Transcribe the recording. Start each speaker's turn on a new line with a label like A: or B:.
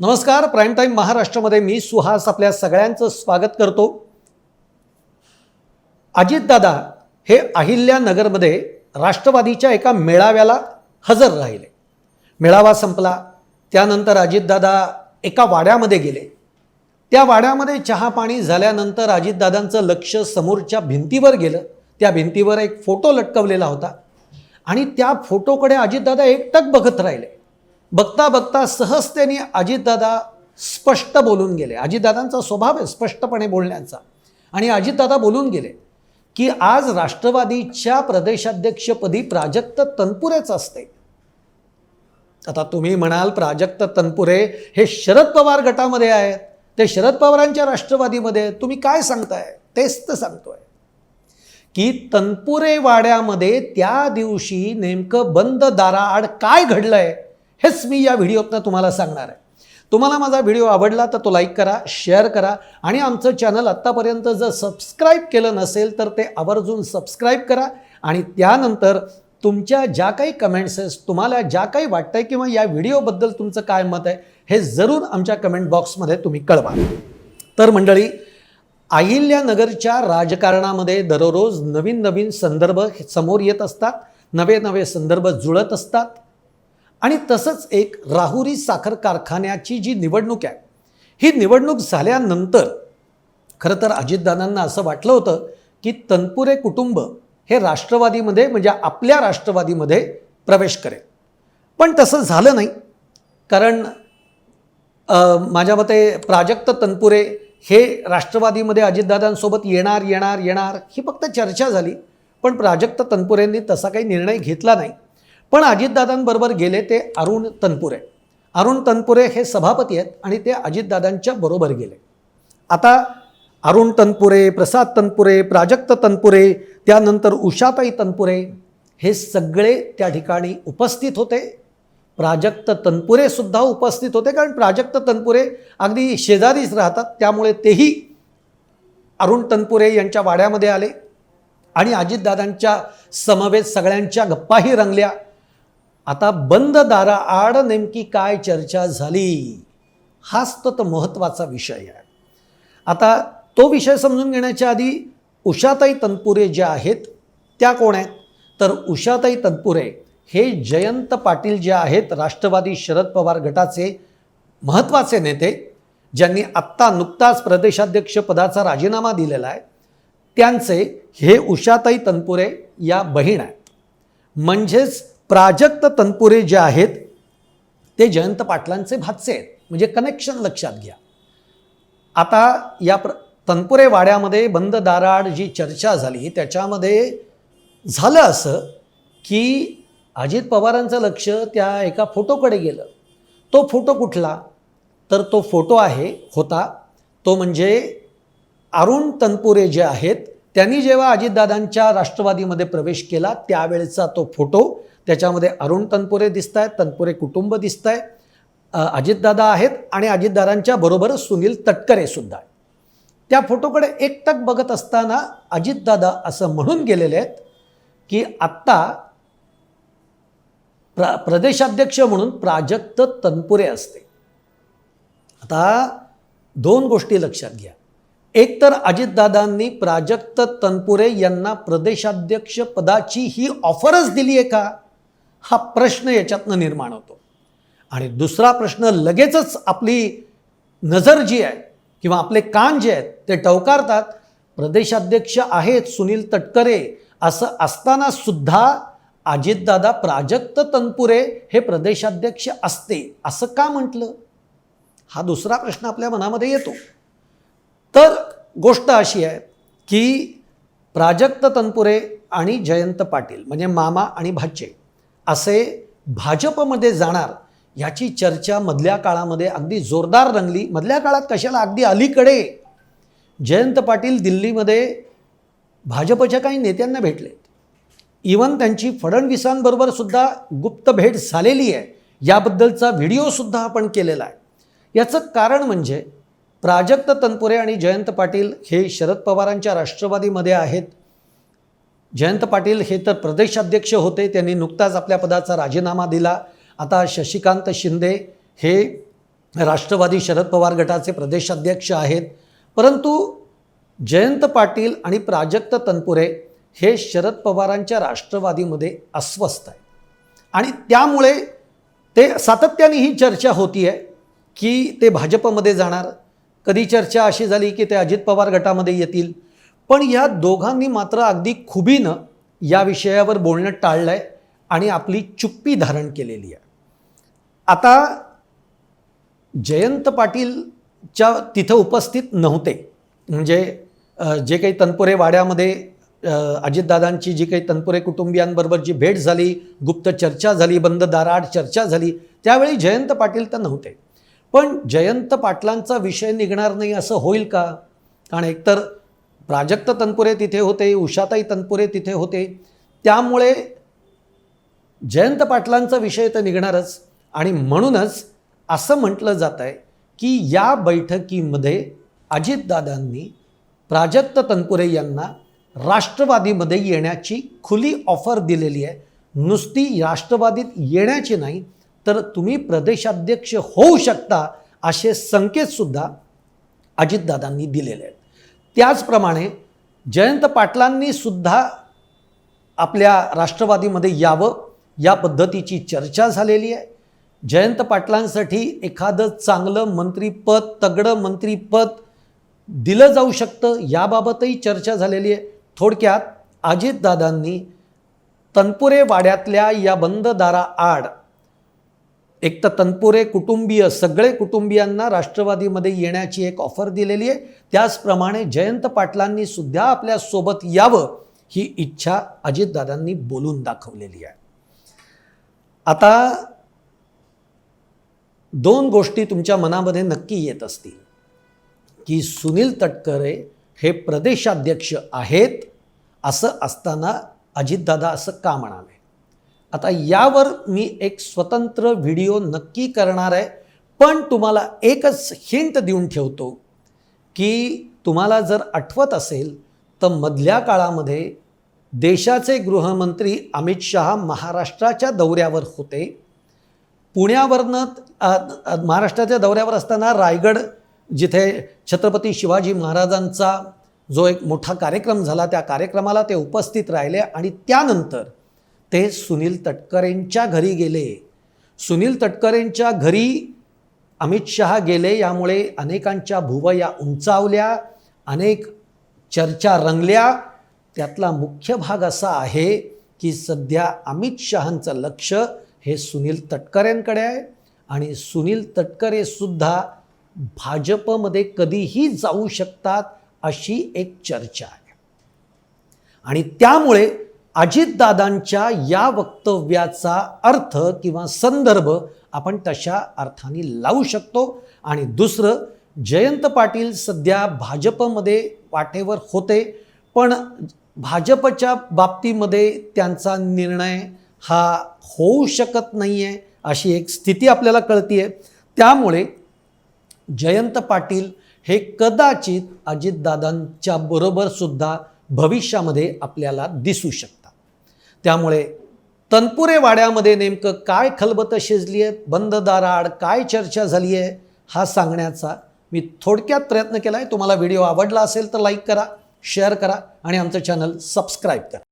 A: नमस्कार prime time महाराष्ट्रामध्ये मी सुहास आपल्या सगळ्यांचं स्वागत करतो. अजितदादा हे अहिल्यानगरमध्ये राष्ट्रवादीच्या एका मेळाव्याला हजर राहिले. मेळावा संपला त्यानंतर अजितदादा एका वाड्यामध्ये गेले. त्या वाड्यामध्ये चहा पाणी झाल्यानंतर अजितदादांचं लक्ष समोरच्या भिंतीवर गेलं. त्या भिंतीवर एक फोटो लटकवलेला होता आणि त्या फोटोकडे अजितदादा एकटक बघत राहिले. बघता बघता सहजतेने अजितदादा स्पष्ट बोलून गेले. अजितदादांचा स्वभाव आहे स्पष्टपणे बोलण्याचा. आणि अजितदादा बोलून गेले की आज राष्ट्रवादीच्या प्रदेशाध्यक्षपदी प्राजक्त तनपुरेच असते. आता तुम्ही म्हणाल प्राजक्त तनपुरे हे शरद पवार गटामध्ये आहेत. ते शरद पवारांच्या राष्ट्रवादीमध्ये तुम्ही काय सांगताय? तेच तर सांगतोय. की तनपुरे वाड्यामध्ये त्या दिवशी नेमकं बंद दाराआड काय घडलंय? हेच मी या व्हिडिओतनं तुम्हाला सांगणार आहे. तुम्हाला माझा व्हिडिओ आवडला तर तो लाईक करा शेअर करा आणि आमचं चॅनल आत्तापर्यंत जर सबस्क्राईब केलं नसेल तर ते आवर्जून सबस्क्राईब करा आणि त्यानंतर तुमच्या ज्या काही कमेंट्स आहेत तुम्हाला ज्या काही वाटतंय किंवा या व्हिडिओबद्दल तुमचं काय मत आहे हे जरूर आमच्या कमेंट बॉक्समध्ये तुम्ही कळवा. तर मंडळी अहिल्यानगरच्या राजकारणामध्ये दररोज नवीन नवीन संदर्भ समोर येत असतात नवे नवे संदर्भ जुळत असतात. आणि तसंच एक राहुरी साखर कारखान्याची जी निवडणूक आहे ही निवडणूक झाल्यानंतर खरं तर अजितदादांना असं वाटलं होतं की तनपुरे कुटुंब हे राष्ट्रवादीमध्ये म्हणजे आपल्या राष्ट्रवादीमध्ये प्रवेश करेल. पण तसं झालं नाही कारण माझ्या मते प्राजक्त तनपुरे हे राष्ट्रवादीमध्ये अजितदादांसोबत येणार येणार येणार ही फक्त चर्चा झाली. पण प्राजक्त तनपुरेंनी तसा काही निर्णय घेतला नाही. पण अजितदादांबरोबर गेले ते अरुण तनपुरे. अरुण तनपुरे हे सभापती आहेत आणि ते अजितदादांच्या बरोबर गेले. आता अरुण तनपुरे प्रसाद तनपुरे प्राजक्त तनपुरे त्यानंतर उषाताई तनपुरे हे सगळे त्या ठिकाणी उपस्थित होते. प्राजक्त तनपुरे सुद्धा उपस्थित होते कारण प्राजक्त तनपुरे अगदी शेजारीच राहतात. त्यामुळे तेही अरुण तनपुरे यांच्या वाड्यामध्ये आले आणि अजितदादांच्या समवेत सगळ्यांच्या गप्पाही रंगल्या. आता बंद दाराआड नेमकी काय चर्चा झाली? हाच तर तो महत्त्वाचा विषय आहे. आता तो विषय समजून घेण्याच्या आधी उषाताई तनपुरे ज्या आहेत त्या कोण आहेत? तर उषाताई तनपुरे हे जयंत पाटील जे आहेत राष्ट्रवादी शरद पवार गटाचे महत्त्वाचे नेते ज्यांनी आत्ता नुकताच प्रदेशाध्यक्ष पदाचा राजीनामा दिलेला आहे त्यांचे हे उषाताई तनपुरे या बहीण आहेत. म्हणजेच प्राजक्त तनपुरे जे आहेत ते जयंत पाटलांचे भातसे आहेत. म्हणजे कनेक्शन लक्षात घ्या. आता या प्र तनपुरे वाड्यामध्ये बंद दाराड जी चर्चा झाली त्याच्यामध्ये झालं असं की अजित पवारांचं लक्ष त्या एका फोटोकडे गेलं. तो फोटो कुठला? तर तो फोटो आहे होता तो म्हणजे अरुण तनपुरे जे आहेत त्यांनी जेव्हा अजितदादांच्या राष्ट्रवादीमध्ये प्रवेश केला त्यावेळेचा तो फोटो त्याच्यामध्ये अरुण तनपुरे दिसत आहेत तनपुरे कुटुंब दिसत आहे अजितदादा आहेत आणि अजितदादांच्या बरोबर सुनील तटकरे सुद्धा आहेत. त्या फोटोकडे एकटक बघत असताना अजितदादा असं म्हणून गेलेले आहेत की आत्ता प्र प्रदेशाध्यक्ष म्हणून प्राजक्त तनपुरे असते. आता दोन गोष्टी लक्षात घ्या. एकतर अजितदादांनी प्राजक्त तनपुरे यांना प्रदेशाध्यक्ष पदाची ही ऑफरच दिली आहे का? हा प्रश्न याच्यातनं निर्माण होतो. आणि दुसरा प्रश्न लगेचच आपली नजर जी आहे किंवा आपले कान जे आहेत ते टवकारतात प्रदेशाध्यक्ष आहेत सुनील तटकरे असं असताना सुद्धा अजितदादा प्राजक्त तनपुरे हे प्रदेशाध्यक्ष असते असं का म्हटलं? हा दुसरा प्रश्न आपल्या मनामध्ये येतो. तर गोष्ट अशी आहे की प्राजक्त तनपुरे आणि जयंत पाटील म्हणजे मामा आणि भाचे असे भाजपमध्ये जाणार याची चर्चा मधल्या काळामध्ये अगदी जोरदार रंगली. मधल्या काळात कशाला अगदी अलीकडे जयंत पाटील दिल्लीमध्ये भाजपच्या काही नेत्यांना भेटले. इवन त्यांची फडणवीसांबरोबर सुद्धा गुप्त भेट झालेली आहे. याबद्दलचा व्हिडिओसुद्धा आपण केलेला आहे. याचं कारण म्हणजे प्राजक्त तनपुरे आणि जयंत पाटील हे शरद पवारांच्या राष्ट्रवादीमध्ये आहेत. जयंत पाटील हे तर प्रदेशाध्यक्ष होते त्यांनी नुकताच आपल्या पदाचा राजीनामा दिला. आता शशिकांत शिंदे हे राष्ट्रवादी शरद पवार गटाचे प्रदेशाध्यक्ष आहेत. परंतु जयंत पाटील आणि प्राजक्त तनपुरे हे शरद पवारांच्या राष्ट्रवादीमध्ये अस्वस्थ आहे आणि त्यामुळे ते सातत्याने ही चर्चा होती आहे की ते भाजपमध्ये जाणार कधी चर्चा अशी झाली की ते अजित पवार गटामध्ये येतील. पण या दोघांनी मात्र अगदी खुबीनं या विषयावर बोलणं टाळलं आहे आणि आपली चुप्पी धारण केलेली आहे. आता जयंत पाटीलच्या तिथं उपस्थित नव्हते. म्हणजे जे काही तनपुरे वाड्यामध्ये अजितदादांची जी काही तनपुरे कुटुंबियांबरोबर जी भेट झाली गुप्त चर्चा झाली बंद दाराआड चर्चा झाली त्यावेळी जयंत पाटील तर नव्हते. पण जयंत पाटलांचा विषय निघणार नाही असं होईल का? कारण एकतर प्राजक्त तनपुरे तिथे होते उषाताई तनपुरे तिथे होते. त्यामुळे जयंत पाटलांचा विषय तर निघणारच. आणि म्हणूनच असं म्हटलं जात आहे की या बैठकीमध्ये अजितदादांनी प्राजक्त तनपुरे यांना राष्ट्रवादीमध्ये येण्याची खुली ऑफर दिलेली आहे. नुसती राष्ट्रवादीत येण्याची नाही तर तुम्ही प्रदेशाध्यक्ष होऊ शकता असे संकेतसुद्धा अजितदादांनी दिलेले आहेत. त्याचप्रमाणे जयंत पाटलांनी सुद्धा आपल्या राष्ट्रवादीमध्ये यावं या पद्धतीची चर्चा झालेली आहे. जयंत पाटलांसाठी एखादं चांगलं मंत्रीपद तगडं मंत्रीपद दिलं जाऊ शकतं याबाबतही चर्चा झालेली आहे. थोडक्यात अजितदादांनी तनपुरे वाड्यातल्या या बंद दाराआड एक तर तनपुरे कुटुंबीय सगळे कुटुंबियांना राष्ट्रवादीमध्ये येण्याची एक ऑफर दिलेली आहे. त्याचप्रमाणे जयंत पाटलांनी सुद्धा आपल्यासोबत यावं ही इच्छा अजितदादांनी बोलून दाखवलेली आहे. आता दोन गोष्टी तुमच्या मनामध्ये नक्की येत असतील. की सुनील तटकरे हे प्रदेशाध्यक्ष आहेत असं असताना अजितदादा असं का म्हणाले? आता यावर मी एक स्वतंत्र व्हिडिओ नक्की करणार आहे. पण तुम्हाला एकच हिंट देऊन ठेवतो की तुम्हाला जर आठवत असेल तर मधल्या काळामध्ये देशाचे गृहमंत्री अमित शहा महाराष्ट्राच्या दौऱ्यावर होते. पुण्यावरनं महाराष्ट्राच्या दौऱ्यावर असताना रायगड जिथे छत्रपती शिवाजी महाराजांचा जो एक मोठा कार्यक्रम झाला त्या कार्यक्रमाला ते उपस्थित राहिले आणि त्यानंतर ते सुनील तटकरेंच्या घरी गेले. सुनील तटकरेंच्या घरी अमित शहा गेले. यामुळे अनेकांच्या भुवया उंचावल्या अनेक चर्चा रंगल्या. त्यातला मुख्य भाग असा आहे की सध्या अमित शहांचं लक्ष हे सुनील तटकरेंकडे आहे आणि सुनील तटकरेसुद्धा भाजपमध्ये कधीही जाऊ शकतात अशी एक चर्चा आहे. आणि त्यामुळे अजितदादांच्या या वक्तव्याचा अर्थ किंवा संदर्भ आपण तशा अर्थाने लावू शकतो. आणि दुसरं जयंत पाटील सध्या भाजपमध्ये वाटेवर होते पण भाजपच्या बाबतीमध्ये त्यांचा निर्णय हा होऊ शकत नाही आहे अशी एक स्थिती आपल्याला कळती आहे त्यामुळे जयंत पाटील हे कदाचित अजितदादांच्या बरोबरसुद्धा भविष्यामध्ये आपल्याला दिसू शकतं त्यामुळे तनपुरे वाड्यामध्ये नेमकं काय खलबतं शिजली आहेत बंद दाराआड काय चर्चा झाली आहे हा सांगण्याचा मी थोडक्यात प्रयत्न केला आहे तुम्हाला व्हिडिओ आवडला असेल तर लाईक करा शेअर करा आणि आमचं चॅनल सबस्क्राईब करा.